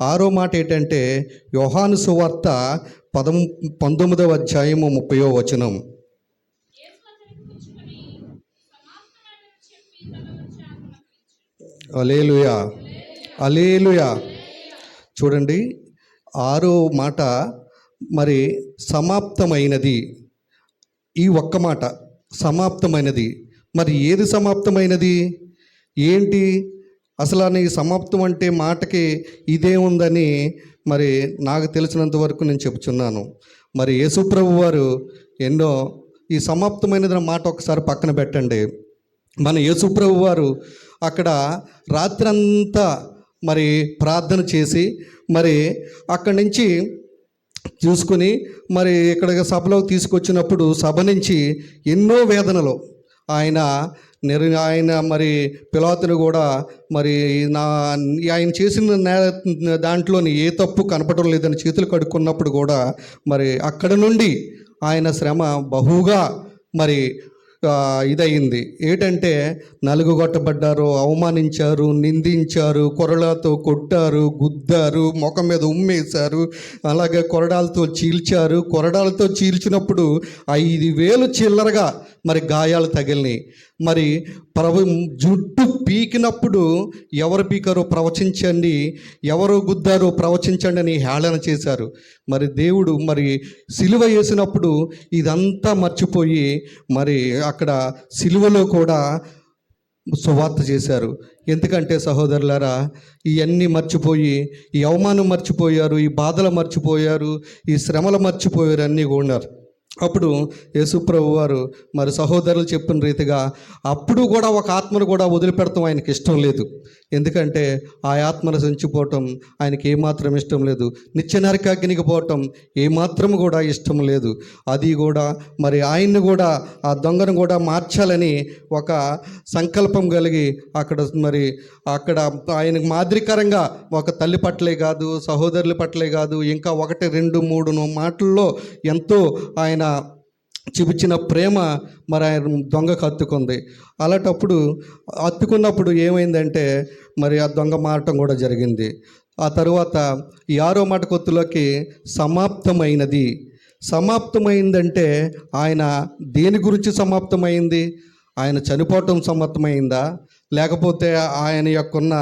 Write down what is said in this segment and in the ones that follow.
ఆరో మాట ఏంటంటే యోహాను సువార్త పదం పంతొమ్మిదవ అధ్యాయము ముప్పయో వచనం. అలేలుయా అలేలుయా చూడండి ఆరో మాట మరి సమాప్తమైనది. ఈ ఒక్క మాట సమాప్తమైనది. మరి ఏది సమాప్తమైనది? ఏంటి? అసలు నీ సమాప్తం అంటే మాటకి ఇదే ఉందని మరి నాకు తెలిసినంత వరకు నేను చెప్తున్నాను మరి యేసుప్రభు వారు ఎన్నో ఈ సమాప్తమైనది మాట ఒకసారి పక్కన పెట్టండి. మన యేసుప్రభు వారు అక్కడ రాత్రంతా మరి ప్రార్థన చేసి మరి అక్కడి నుంచి చూసుకొని మరి ఇక్కడ సభలోకి తీసుకొచ్చినప్పుడు సభ నుంచి ఎన్నో వేదనలు ఆయన నిర్ ఆయన మరి పిలాతును కూడా మరి నా ఆయన చేసిన నే దాంట్లోని ఏ తప్పు కనపడడం లేదని చేతులు కడుక్కున్నప్పుడు కూడా మరి అక్కడ నుండి ఆయన శ్రమ బహుగా మరి ఇదయింది. ఏంటంటే నలుగుగొట్టబడ్డారు అవమానించారు నిందించారు కొరడాలతో కొట్టారు గుద్దారు ముఖం మీద ఉమ్మేశారు అలాగే కొరడాలతో చీల్చారు. కొరడాలతో చీల్చినప్పుడు ఐదు వేలు చిల్లరగా మరి గాయాలు తగిలినాయి. మరి ప్రభు జుట్టు పీకినప్పుడు ఎవరు పీకారో ప్రవచించండి ఎవరు గుద్దారో ప్రవచించండి అని హేళన చేశారు. మరి దేవుడు మరి సిలువ వేసినప్పుడు ఇదంతా మర్చిపోయి మరి అక్కడ సిలువలో కూడా సువార్త చేశారు. ఎందుకంటే సహోదరులారా ఇవన్నీ మర్చిపోయి ఈ అవమానం మర్చిపోయారు ఈ బాధలు మర్చిపోయారు ఈ శ్రమలు మర్చిపోయారు అన్నీ కూడా అప్పుడు యేసుప్రభు వారు మరి సహోదరులు చెప్పిన రీతిగా అప్పుడు కూడా ఒక ఆత్మను కూడా వదిలిపెడతాం ఆయనకి ఇష్టం లేదు. ఎందుకంటే ఆ ఆత్మను సంచిపోవటం ఆయనకి ఏమాత్రం ఇష్టం లేదు. నిత్య నరకాగ్నికి పోవటం ఏమాత్రం కూడా ఇష్టం లేదు. అది కూడా మరి ఆయన్ని కూడా ఆ దొంగను కూడా మార్చాలని ఒక సంకల్పం కలిగి అక్కడ మరి అక్కడ ఆయనకు మాదిరికరంగా ఒక తల్లి పట్లే కాదు సహోదరుల పట్లే కాదు ఇంకా ఒకటి రెండు మూడు మాటల్లో ఎంతో ఆయన చూపించిన ప్రేమ మరి ఆయన దొంగకు హత్తుకుంది. అలాంటప్పుడు హత్తుకున్నప్పుడు ఏమైందంటే మరి ఆ దొంగ మారటం కూడా జరిగింది. ఆ తరువాత ఈ ఆరో మాట కొత్తులోకి సమాప్తమైనది. సమాప్తమైందంటే ఆయన దేని గురించి సమాప్తమైంది? ఆయన చనిపోవటం సమాప్తమైందా? లేకపోతే ఆయన యొక్కన్న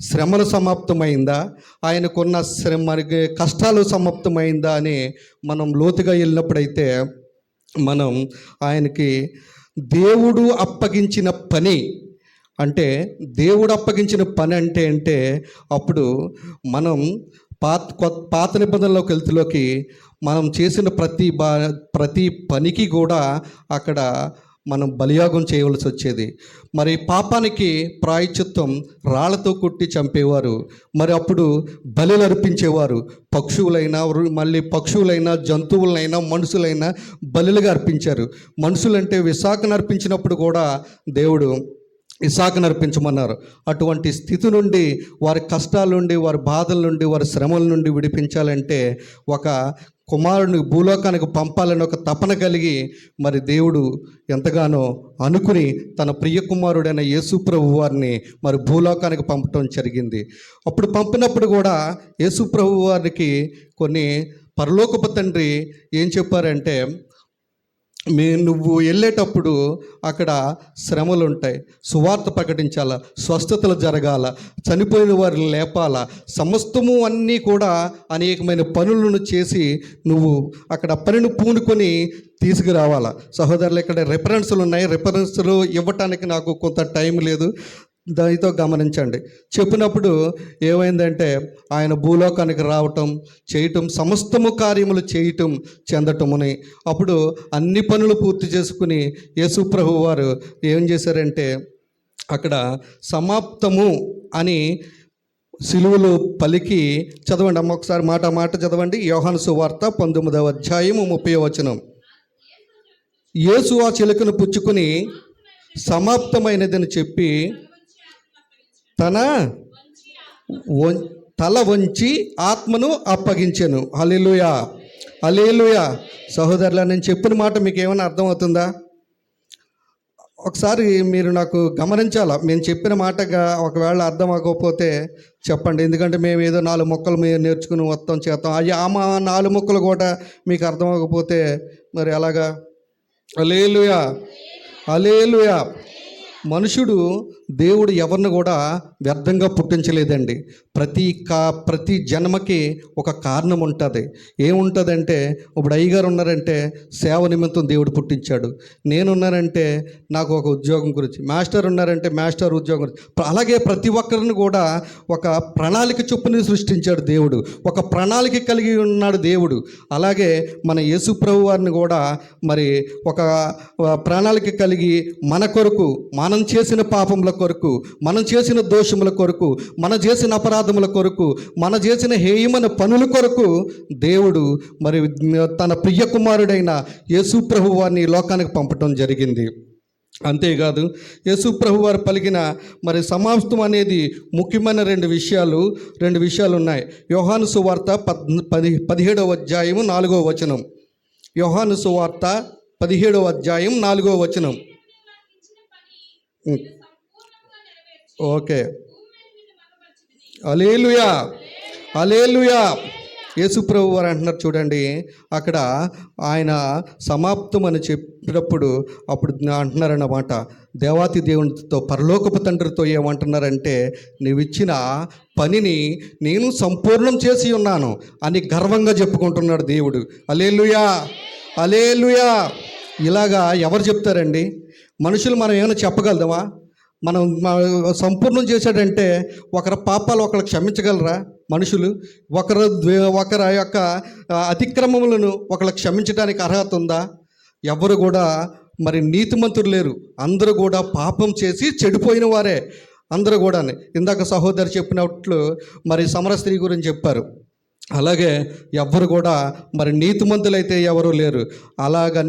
శ్రమలు సమాప్తమైందా? ఆయనకున్న శ్రమ మరి కష్టాలు సమాప్తమైందా అని మనం లోతుగా వెళ్ళినప్పుడైతే మనం ఆయనకి దేవుడు అప్పగించిన పని అంటే దేవుడు అప్పగించిన పని అంటే అంటే అప్పుడు మనం పాత కొత్త పాత నిబంధనలోకి వెళ్తులోకి మనం చేసిన ప్రతి బా ప్రతి పనికి కూడా అక్కడ మనం బలియాగం చేయవలసి వచ్చేది. మరి పాపానికి ప్రాయచిత్వం రాళ్ళతో కొట్టి చంపేవారు. మరి అప్పుడు బలులు అర్పించేవారు. పక్షువులైనా మళ్ళీ పక్షువులైనా జంతువులైనా మనుషులైనా బలులుగా అర్పించారు. మనుషులంటే విశాఖను అర్పించినప్పుడు కూడా దేవుడు ఇసాకు నర్పించమన్నారు అటువంటి స్థితి నుండి వారి కష్టాల నుండి వారి బాధల నుండి వారి శ్రమల నుండి విడిపించాలంటే ఒక కుమారుని భూలోకానికి పంపాలని ఒక తపన కలిగి మరి దేవుడు ఎంతగానో అనుకుని తన ప్రియ కుమారుడైన యేసుప్రభు వారిని మరి భూలోకానికి పంపటం జరిగింది. అప్పుడు పంపినప్పుడు కూడా యేసుప్రభు వారికి కొన్ని పరలోకపు తండ్రి ఏం చెప్పారంటే మీ నువ్వు వెళ్ళేటప్పుడు అక్కడ శ్రమలు ఉంటాయి సువార్త ప్రకటించాల స్వస్థతలు జరగాల చనిపోయిన వారిని లేపాల సమస్తము అన్నీ కూడా అనేకమైన పనులను చేసి నువ్వు అక్కడ పనిని పూనుకొని తీసుకురావాలా. సహోదరులు ఇక్కడ రిఫరెన్స్లు ఉన్నాయి. రెఫరెన్సులు ఇవ్వటానికి నాకు కొంత టైం లేదు. దానితో గమనించండి. చెప్పినప్పుడు ఏమైందంటే ఆయన భూలోకానికి రావటం చేయటం సమస్తము కార్యములు చేయటం చెందటముని. అప్పుడు అన్ని పనులు పూర్తి చేసుకుని యేసుప్రభు వారు ఏం చేశారంటే అక్కడ సమాప్తము అని సిలువలు పలికి చదవండి. అమ్మ ఒకసారి మాట మాట చదవండి. యోహాను సువార్త పంతొమ్మిదవ అధ్యాయము ముప్పై వచనం. యేసు ఆ చిలుకను పుచ్చుకుని సమాప్తమైనదని చెప్పి తన వం- తల వంచి ఆత్మను అప్పగించాను. హల్లెలూయా. హల్లెలూయా. సహోదరుల నేను చెప్పిన మాట మీకు ఏమైనా అర్థమవుతుందా? ఒకసారి మీరు నాకు గమనించాలా? మేము చెప్పిన మాటగా ఒకవేళ అర్థం అవ్వకపోతే చెప్పండి. ఎందుకంటే మేము ఏదో నాలుగు మొక్కలు మేము నేర్చుకుని మొత్తం చేస్తాం. అయ్యి ఆ మా నాలుగు మొక్కలు కూడా మీకు అర్థం అవ్వకపోతే మరి ఎలాగా? అలేలుయా అలేలుయా మనుషుడు దేవుడు ఎవరిని కూడా వ్యర్థంగా పుట్టించలేదండి. ప్రతి కా ప్రతి జన్మకి ఒక కారణం ఉంటుంది. ఏముంటుందంటే ఇప్పుడు అయ్యగారు ఉన్నారంటే సేవ నిమిత్తం దేవుడు పుట్టించాడు. నేనున్నానంటే నాకు ఒక ఉద్యోగం గురించి మాస్టర్ ఉన్నారంటే మాస్టర్ ఉద్యోగం గురించి. అలాగే ప్రతి ఒక్కరిని కూడా ఒక ప్రణాళిక చొప్పున సృష్టించాడు దేవుడు. ఒక ప్రణాళిక కలిగి ఉన్నాడు దేవుడు. అలాగే మన యేసు ప్రభు వారిని కూడా మరి ఒక ప్రణాళిక కలిగి మన కొరకు మనం చేసిన పాపంలో కొరకు మనం చేసిన దోషముల కొరకు మనం చేసిన అపరాధముల కొరకు మన చేసిన హేయమైన పనుల కొరకు దేవుడు మరి తన ప్రియ కుమారుడైన యేసు ప్రభు వారిని లోకానికి పంపటం జరిగింది. అంతేకాదు యేసు ప్రభు వారు పలికిన మరి సమాప్తం అనేది ముఖ్యమైన రెండు విషయాలు రెండు విషయాలు ఉన్నాయి. యోహాను సువార్త పద్ పది పదిహేడవ అధ్యాయము నాలుగవ వచనం. యోహాను సువార్త పదిహేడవ అధ్యాయం నాలుగవ వచనం. ఓకే. అలేలుయా అలేలుయా యేసుప్రభు వారు అంటున్నారు చూడండి అక్కడ ఆయన సమాప్తం అని చెప్పినప్పుడు అప్పుడు అంటున్నారన్నమాట దేవాతి దేవునితో పరలోకపు తండ్రితో ఏమంటున్నారంటే నీవిచ్చిన పనిని నేను సంపూర్ణం చేసి ఉన్నాను అని గర్వంగా చెప్పుకుంటున్నాడు దేవుడు. అలేలుయా అలేలుయా ఇలాగా ఎవరు చెప్తారండి? మనుషులు మనం ఏమైనా చెప్పగలుగుతామా మనం సంపూర్ణం చేశాడంటే ఒకరి పాపాలు ఒకరు క్షమించగలరా? మనుషులు ఒకరు ఒకరి యొక్క అతిక్రమములను ఒకరు క్షమించడానికి అర్హత ఉందా? ఎవరు కూడా మరి నీతిమంతులు లేరు. అందరూ కూడా పాపం చేసి చెడిపోయిన వారే. అందరూ కూడా ఇందాక సహోదరు చెప్పినట్లు మరి సమర స్త్రీ గురించి చెప్పారు. అలాగే ఎవ్వరు కూడా మరి నీతిమంతులైతే ఎవరు లేరు. అలాగ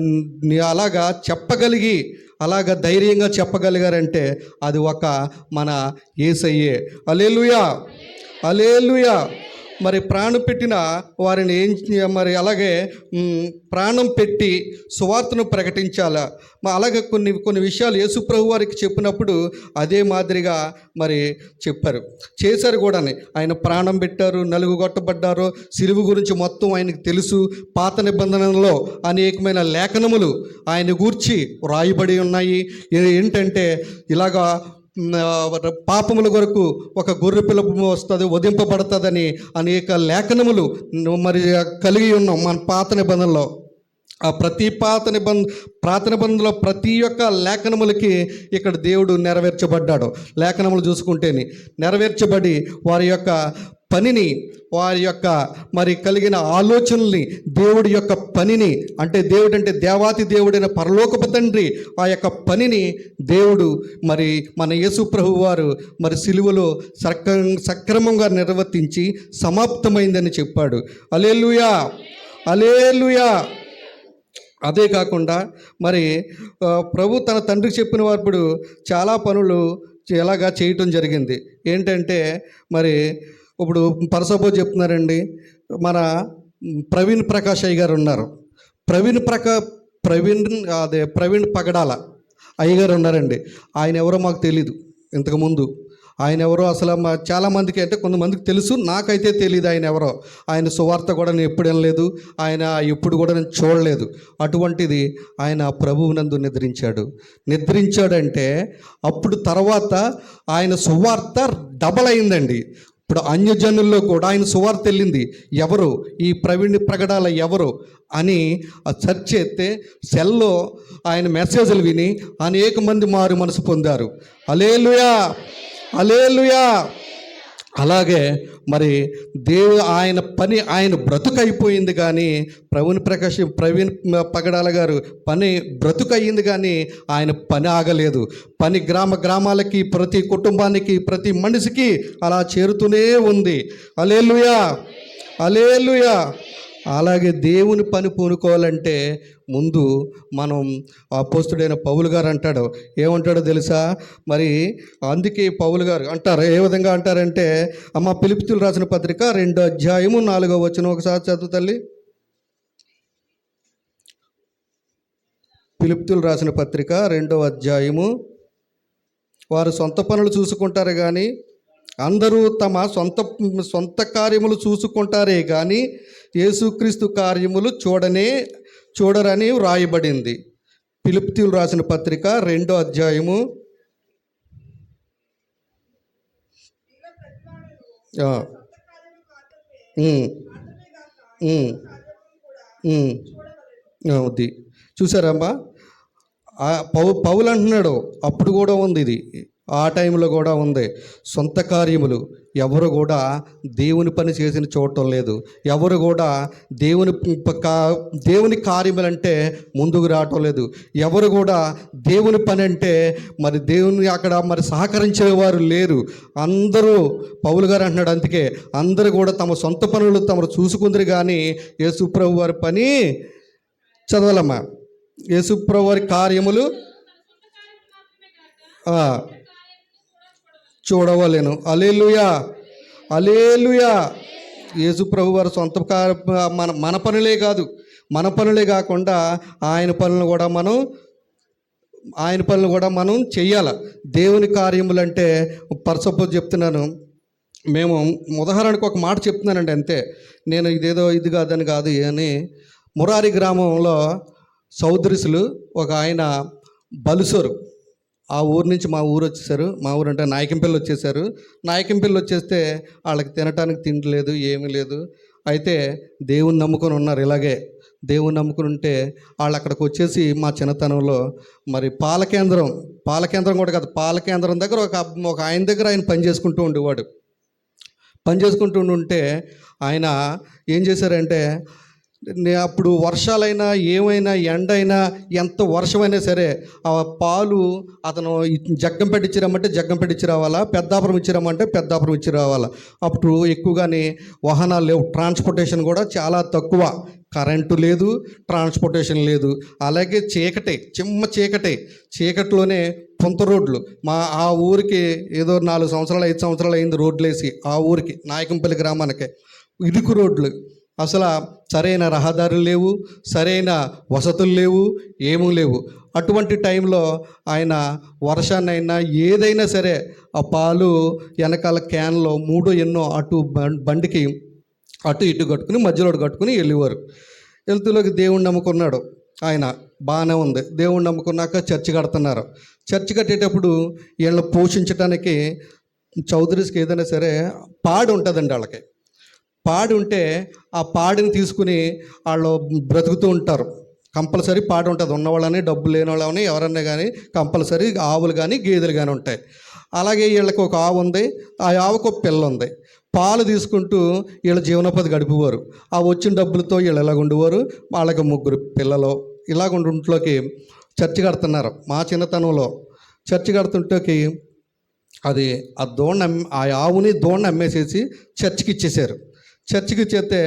అలాగా చెప్పగలిగి అలాగ ధైర్యంగా చెప్పగలిగారంటే అది ఒక మన ఏసయ్యే. అలేలుయా అలేలుయా మరి ప్రాణం పెట్టిన వారిని ఏం మరి అలాగే ప్రాణం పెట్టి సువార్తను ప్రకటించాలా? మా అలాగే కొన్ని కొన్ని విషయాలు యేసుప్రభు వారికి చెప్పినప్పుడు అదే మాదిరిగా మరి చెప్పారు. చేశారు కూడా ఆయన ప్రాణం పెట్టారు నలుగు కొట్టబడ్డారు సిలువు గురించి మొత్తం ఆయనకు తెలుసు. పాత నిబంధనలో అనేకమైన లేఖనములు ఆయన గూర్చి వ్రాయబడి ఉన్నాయి. ఏంటంటే ఇలాగా పాపముల కొరకు ఒక గొర్రె పిల్ల వస్తుంది వధింపబడుతుందని అనేక లేఖనములు మరి కలిగి ఉన్నాం మన పాత నిబంధనలో. ఆ ప్రతి పాత నిబంధ పాత నిబంధనలో ప్రతి ఒక్క లేఖనములకి ఇక్కడ దేవుడు నెరవేర్చబడ్డాడు. లేఖనములు చూసుకుంటేనే నెరవేర్చబడి వారి యొక్క పనిని వారి యొక్క మరి కలిగిన ఆలోచనల్ని దేవుడి యొక్క పనిని అంటే దేవుడు అంటే దేవాతి దేవుడైన పరలోకపు తండ్రి ఆ యొక్క పనిని దేవుడు మరి మన యేసు ప్రభు వారు మరి సిలువలో సక్ర సక్రమంగా నిర్వర్తించి సమాప్తమైందని చెప్పాడు. అలేలుయా అలేలుయా అదే కాకుండా మరి ప్రభు తన తండ్రికి చెప్పిన వారు చాలా పనులు ఎలాగా చేయటం జరిగింది. ఏంటంటే మరి ఇప్పుడు పరసబో చెప్తున్నారండి. మన ప్రవీణ్ ప్రకాష్ అయ్య గారు ఉన్నారు. ప్రవీణ్ ప్రకా ప్రవీణ్ అదే ప్రవీణ్ పగడాల అయ్యగారు ఉన్నారండి. ఆయన ఎవరో మాకు తెలీదు ఇంతకుముందు ఆయన ఎవరో అసలు మా చాలామందికి అంటే కొంతమందికి తెలుసు నాకైతే తెలియదు ఆయన ఎవరో. ఆయన సువార్త కూడా నేను ఎప్పుడు వినలేదు. ఆయన ఎప్పుడు కూడా నేను చూడలేదు. అటువంటిది ఆయన ప్రభువునందు నిద్రించాడు. నిద్రించాడంటే అప్పుడు తర్వాత ఆయన సువార్త డబల్ అయిందండి. ఇప్పుడు అన్యజనుల్లో కూడా ఆయన సువార్త వెళ్ళింది. ఎవరు? ఈ ప్రవీణ్ ప్రకటాల ఎవరు? అని ఆ సెర్చ్ చేస్తే సెల్లో ఆయన మెసేజ్లు విని అనేక మంది మారు మనసు పొందారు. అలేలుయా అలేలుయా అలాగే మరి దేవుడు ఆయన పని ఆయన బ్రతుకైపోయింది కానీ ప్రవీణ్ ప్రకాష్ ప్రవీణ్ పగడాల గారు పని బ్రతుకయ్యింది కానీ ఆయన పని ఆగలేదు. పని గ్రామ గ్రామాలకి ప్రతి కుటుంబానికి ప్రతి మనిషికి అలా చేరుతూనే ఉంది. అలేలుయా అలేలుయా అలాగే దేవుని పని పూనుకోవాలంటే ముందు మనం అపోస్తుడైన పౌలు గారు అంటాడు. ఏమంటాడో తెలుసా? మరి అందుకే పౌలు గారు అంటారు. ఏ విధంగా అంటారంటే అమ్మ పిలిపితులు రాసిన పత్రిక రెండో అధ్యాయము నాలుగో వచ్చిన ఒకసారి చదువు తల్లి. పిలుపుతులు రాసిన పత్రిక రెండో అధ్యాయము. వారు సొంత పనులు చూసుకుంటారు కానీ అందరూ తమ సొంత సొంత కార్యములు చూసుకుంటారే కానీ యేసుక్రీస్తు కార్యములు చూడనే చూడరని వ్రాయబడింది. పిలుపుతీలు రాసిన పత్రిక రెండో అధ్యాయము. ఉంది. అవుద్ది చూసారమ్మా పౌ పౌలు అంటున్నాడు అప్పుడు కూడా ఉంది ఇది. ఆ టైంలో కూడా ఉంది. సొంత కార్యములు. ఎవరు కూడా దేవుని పని చేసిన చూడటం లేదు. ఎవరు కూడా దేవుని కా- దేవుని కార్యములంటే ముందుకు రావటం లేదు. ఎవరు కూడా దేవుని పని అంటే మరి దేవుని అక్కడ మరి సహకరించేవారు లేరు. అందరూ పౌలు గారు అంటున్నాడు అందుకే అందరూ కూడా తమ సొంత పనులు తమరు చూసుకుందరు కానీ యేసుప్రభు వారి పని చదవాలమ్మా. యేసుప్రభు వారి కార్యములు ఆ, చూడవలేను. అలేలుయా అలేలుయా యేసుప్రభు వారి సొంత కా- మన మన పనులే కాదు. మన పనులే కాకుండా ఆయన పనులు కూడా మనం ఆయన పనులు కూడా మనం చెయ్యాలి. దేవుని కార్యములు అంటే ఫర్ సపోజ్ చెప్తున్నాను. మేము ఉదాహరణకు ఒక మాట చెప్తున్నానండి అంతే. నేను ఇదేదో ఇది కాదని కాదు అని. మురారి గ్రామంలో సౌదరిసులు ఒక ఆయన బలుసరు. ఆ ఊరు నుంచి మా ఊరు వచ్చేసారు. మా ఊరు అంటే నాయకంపల్లి వచ్చేసారు. నాయకంపల్లి వచ్చేస్తే వాళ్ళకి తినటానికి తిండి లేదు ఏమీ లేదు. అయితే దేవుని నమ్ముకొని ఉన్నారు ఇలాగే. దేవుని నమ్ముకుని ఉంటే వాళ్ళు అక్కడికి వచ్చేసి మా చిన్నతనంలో మరి పాల కేంద్రం పాల కేంద్రం కూడా కాదు పాల కేంద్రం దగ్గర ఒక ఒక ఆయన దగ్గర ఆయన పని చేసుకుంటూ ఉండేవాడు. పని చేసుకుంటూ ఉంటే ఆయన ఏం చేశారంటే అప్పుడు వర్షాలైనా ఏమైనా ఎండ అయినా ఎంత వర్షమైనా సరే ఆ పాలు అతను జగ్గం పెట్టించి రమ్మంటే జగ్గం పెట్టించి రావాలా పెద్దాపురం ఇచ్చి రమ్మంటే పెద్దాపురం ఇచ్చి రావాలా అప్పుడు ఎక్కువగానే వాహనాలు లేవు. ట్రాన్స్పోర్టేషన్ కూడా చాలా తక్కువ. కరెంటు లేదు ట్రాన్స్పోర్టేషన్ లేదు. అలాగే చీకటే చిమ్మ చీకటే. చీకటిలోనే పొంత రోడ్లు. మా ఆ ఊరికి ఏదో నాలుగు సంవత్సరాలు ఐదు సంవత్సరాలు అయింది రోడ్లు వేసి ఆ ఊరికి నాయకంపల్లి గ్రామానికి. ఇరుకు రోడ్లు. అసలు సరైన రహదారులు లేవు సరైన వసతులు లేవు ఏమీ లేవు. అటువంటి టైంలో ఆయన వర్షాన్నైనా ఏదైనా సరే ఆ పాలు వెనకాల క్యాన్లో మూడో ఎన్నో అటు బండికి అటు ఇటు కట్టుకుని మధ్యలో కట్టుకుని వెళ్ళేవారు. వెళ్తులోకి దేవుణ్ణి నమ్ముకున్నాడు ఆయన. బాగానే ఉంది. దేవుణ్ణి నమ్ముకున్నాక చర్చి కడుతున్నారు. చర్చి కట్టేటప్పుడు వీళ్ళని పోషించడానికి చౌదరీస్కి ఏదైనా సరే పాడు ఉంటుందండి వాళ్ళకి. పాడి ఉంటే ఆ పాడిని తీసుకుని వాళ్ళు బ్రతుకుతూ ఉంటారు. కంపల్సరీ పాడి ఉంటుంది ఉన్నవాళ్ళని డబ్బు లేని వాళ్ళని ఎవరన్నా కానీ కంపల్సరీ ఆవులు కానీ గేదెలు కానీ ఉంటాయి. అలాగే వీళ్ళకి ఒక ఆవు ఉంది. ఆ ఆవుకు ఒక పిల్ల ఉంది. పాలు తీసుకుంటూ వీళ్ళ జీవనోపాధి గడిపేవారు. ఆ వచ్చిన డబ్బులతో వీళ్ళు ఎలాగ ఉండేవారు. వాళ్ళకి ముగ్గురు పిల్లలు ఇలాగ ఉండుంట్లోకి చర్చి కడుతున్నారు. మా చిన్నతనంలో చర్చి కడుతుంటోకి అది ఆ దోణ ఆ ఆవుని దోణ అమ్మేసేసి చర్చికి ఇచ్చేసారు. చర్చికి చేస్తే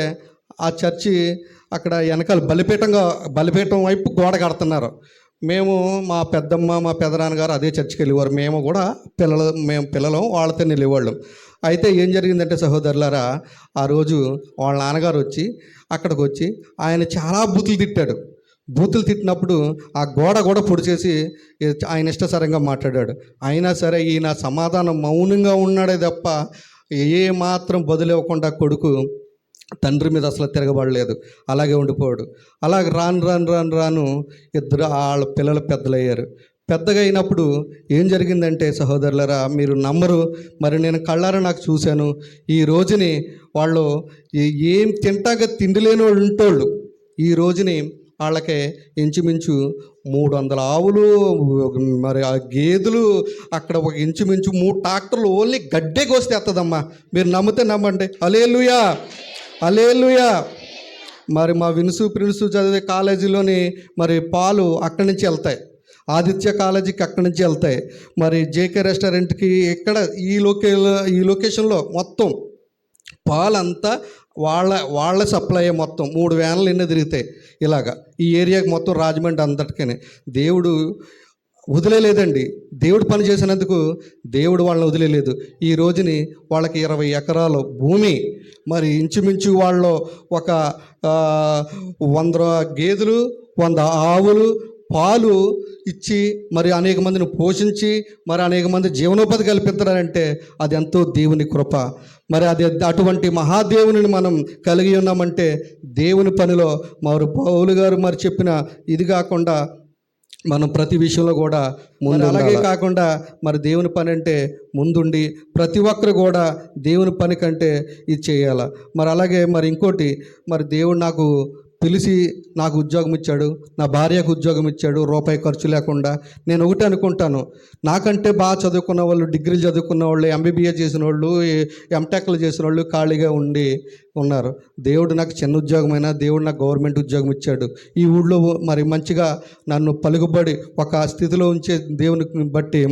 ఆ చర్చి అక్కడ వెనకాల బలిపీఠంగా బలిపీఠం వైపు గోడ కడుతున్నారు. మేము మా పెద్దమ్మ మా పెదనాన్నగారు అదే చర్చికి వెళ్ళేవారు. మేము కూడా పిల్లలు మేము పిల్లలం వాళ్ళతో వెళ్ళేవాళ్ళం. అయితే ఏం జరిగిందంటే సహోదరులారా ఆ రోజు వాళ్ళ నాన్నగారు వచ్చి అక్కడికి వచ్చి ఆయన చాలా బూతులు తిట్టాడు. బూతులు తిట్టినప్పుడు ఆ గోడ కూడా పొడిచేసి ఆయన ఇష్టసరంగా మాట్లాడాడు. అయినా సరే ఈయన సమాధానం మౌనంగా ఉన్నాడే తప్ప ఏ మాత్రం బదులివ్వకుండా కొడుకు తండ్రి మీద అసలు తిరగబడలేదు. అలాగే ఉండిపోడు అలాగే రాను రాను రాను రాను ఇద్దరు వాళ్ళ పిల్లలు పెద్దలయ్యారు. పెద్దగా అయినప్పుడు ఏం జరిగిందంటే సహోదరులరా మీరు నమ్మరు మరి నేను కళ్ళారా నాకు చూశాను. ఈ రోజుని వాళ్ళు ఏం తింటాక తిండి లేని వాళ్ళు ఉంటోళ్ళు. ఈ రోజుని వాళ్ళకి ఇంచుమించు మూడు వందల ఆవులు మరి ఆ గేదెలు అక్కడ ఒక ఇంచుమించు మూడు ట్రాక్టర్లు ఓన్లీ గడ్డే వస్తే ఎత్తదమ్మా. మీరు నమ్మితే నమ్మండి. అలేలుయా అలేలుయా మరి మా వినుసు ప్రిన్సు చదివే కాలేజీలోని మరి పాలు అక్కడి నుంచి వెళ్తాయి. ఆదిత్య కాలేజీకి అక్కడి నుంచి వెళ్తాయి. మరి జేకే రెస్టారెంట్కి ఇక్కడ ఈ లొకే ఈ లొకేషన్లో మొత్తం పాలంతా వాళ్ళ వాళ్ళ సప్లై మొత్తం మూడు వ్యాన్లు ఎన్ని తిరుగుతాయి ఇలాగా. ఈ ఏరియాకి మొత్తం రాజమండ్రి అంతటికనే. దేవుడు వదిలేలేదండి. దేవుడు పని చేసినందుకు దేవుడు వాళ్ళని వదిలేలేదు. ఈ రోజుని వాళ్ళకి ఇరవై ఎకరాల భూమి మరి ఇంచుమించు వాళ్ళు ఒక వంద గేదెలు వంద ఆవులు పాలు ఇచ్చి మరి అనేక మందిని పోషించి మరి అనేక మంది జీవనోపాధి కల్పించాలంటే అది ఎంతో దేవుని కృప. మరి అది అటువంటి మహాదేవుని మనం కలిగి ఉన్నామంటే దేవుని పనిలో మరి పౌలు గారు మరి చెప్పిన ఇది కాకుండా మనం ప్రతి విషయంలో కూడా ముందు అలాగే కాకుండా మరి దేవుని పని అంటే ముందుండి ప్రతి ఒక్కరు కూడా దేవుని పని కంటే ఇది చేయాలి. మరి అలాగే మరి ఇంకోటి మరి దేవుడు నాకు పిలిచి నాకు ఉద్యోగం ఇచ్చాడు నా భార్యకు ఉద్యోగం ఇచ్చాడు రూపాయి ఖర్చు లేకుండా నేను ఒకటి అనుకుంటాను. నాకంటే బాగా చదువుకున్న వాళ్ళు డిగ్రీలు చదువుకున్న వాళ్ళు ఎంబీబీఏ చేసిన వాళ్ళు ఎంటెక్లు చేసిన వాళ్ళు ఖాళీగా ఉండి ఉన్నారు. దేవుడు నాకు చిన్న ఉద్యోగమైనా దేవుడు నాకు గవర్నమెంట్ ఉద్యోగం ఇచ్చాడు. ఈ ఊళ్ళో మరి మంచిగా నన్ను పలుకుబడి ఒక స్థితిలో ఉంచే దేవుని బట్టి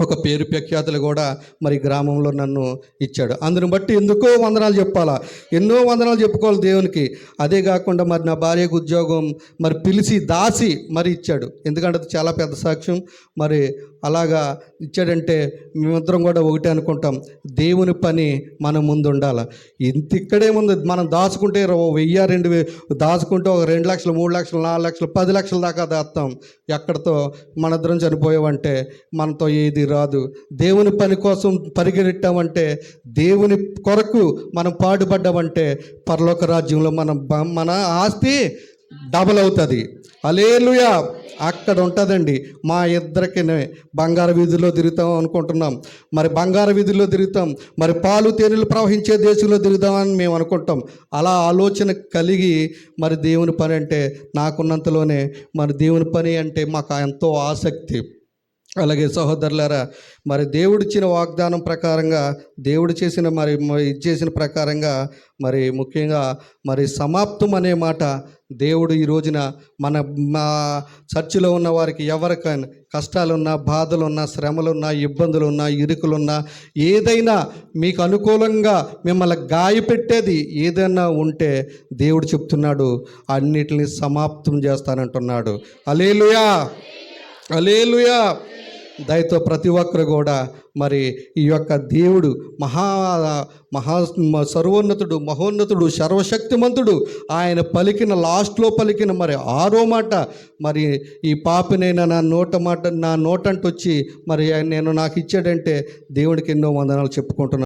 ఒక పేరు ప్రఖ్యాతులు కూడా మరి గ్రామంలో నన్ను ఇచ్చాడు. అందుని బట్టి ఎందుకో వందనాలు చెప్పాలా? ఎన్నో వందనాలు చెప్పుకోవాలి దేవునికి. అదే కాకుండా మరి నా భార్యకు ఉద్యోగం మరి పిలిచి దాసి మరి ఇచ్చాడు. ఎందుకంటే అది చాలా పెద్ద సాక్ష్యం. మరి అలాగా ఇచ్చాడంటే మేమిద్దరం కూడా ఒకటే అనుకుంటాం. దేవుని పని మన ముందు ఉండాలి ఇంత ఇక్కడే ముందు మనం దాచుకుంటే వెయ్యి రెండు దాచుకుంటే ఒక రెండు లక్షలు మూడు లక్షలు నాలుగు లక్షలు పది లక్షల దాకా దాస్తాం. ఎక్కడితో మనిద్దరం చనిపోయామంటే మనతో ఏది రాదు. దేవుని పని కోసం పరిగెట్టామంటే దేవుని కొరకు మనం పాటుపడ్డామంటే పరలోక రాజ్యంలో మనం మన ఆస్తి డబల్ అవుతుంది. అలేలుయా అక్కడ ఉంటుందండి. మా ఇద్దరికినే బంగారు వీధిలో తిరుగుతాం అనుకుంటున్నాం. మరి బంగారు వీధిలో తిరుగుతాం. మరి పాలు తేనెలు ప్రవహించే దేశంలో తిరుగుదామని మేము అనుకుంటాం. అలా ఆలోచన కలిగి మరి దేవుని పని అంటే నాకున్నంతలోనే మరి దేవుని పని అంటే మాకు ఎంతో ఆసక్తి. అలాగే సహోదరులారా మరి దేవుడిచ్చిన వాగ్దానం ప్రకారంగా దేవుడు చేసిన మరి మరి ఇది చేసిన ప్రకారంగా మరి ముఖ్యంగా మరి సమాప్తం అనే మాట దేవుడు ఈ రోజున మన మా చర్చిలో ఉన్న వారికి ఎవరికైనా కష్టాలున్నా బాధలున్నా శ్రమలున్నా ఇబ్బందులున్నా ఇరుకులున్నా ఏదైనా మీకు అనుకూలంగా మిమ్మల్ని గాయపెట్టేది ఏదైనా ఉంటే దేవుడు చెప్తున్నాడు అన్నిటిని సమాప్తం చేస్తానంటున్నాడు. అలేలుయా అలేలుయా దయతో ప్రతి ఒక్కరు కూడా మరి ఈ యొక్క దేవుడు మహా మహా సర్వోన్నతుడు మహోన్నతుడు సర్వశక్తిమంతుడు ఆయన పలికిన లాస్ట్లో పలికిన మరి ఆరో మాట మరి ఈ పాపినైనా నా నోట మాట నా నోటంటొచ్చి మరి ఆయన నేను నాకు ఇచ్చాడంటే దేవుడికి ఎన్నో వందనాలు చెప్పుకుంటున్నాను.